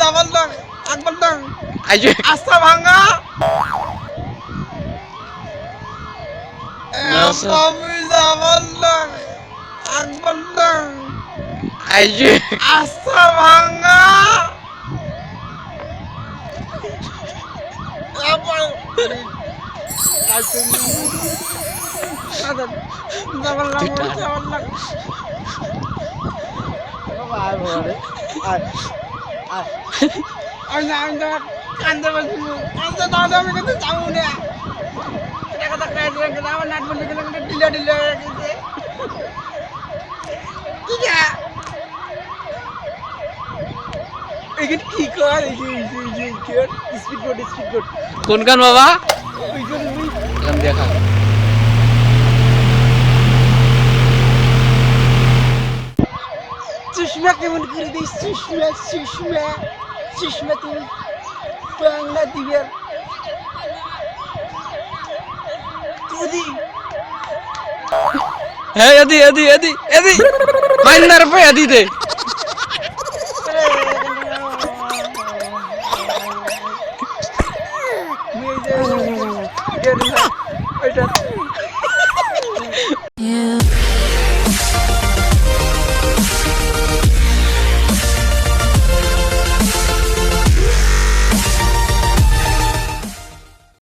Zaman lang. Akbar lang. Ayo. Asta ভাঙা বাবুই zaman lang. আকবার. Ayo. আস্থা ভাঙা আবার যাবার লাগ যাবার লাগ আমি না আমি তোমার কান্দে বলছিল কান্দে তাহলে আমি কিন্তু যাব না। এটা কথা কাজ রেখে আমার নাট বলতে গেলে কিন্তু ঢিলে ঢিলে ঠিক আছে এখানে কি কর এই যে এই যে কর স্পিড বোট স্পিড বোট কোন গান বাবা? করে ওই গান দেখা সুষমা কেমন করে দিস সুষমা সুষমা সুষমা তুমি বাংলা দিবেন তুদি হ্যাঁ এদি এদি এদি এদি মাইনার পে এদি দে ওইটা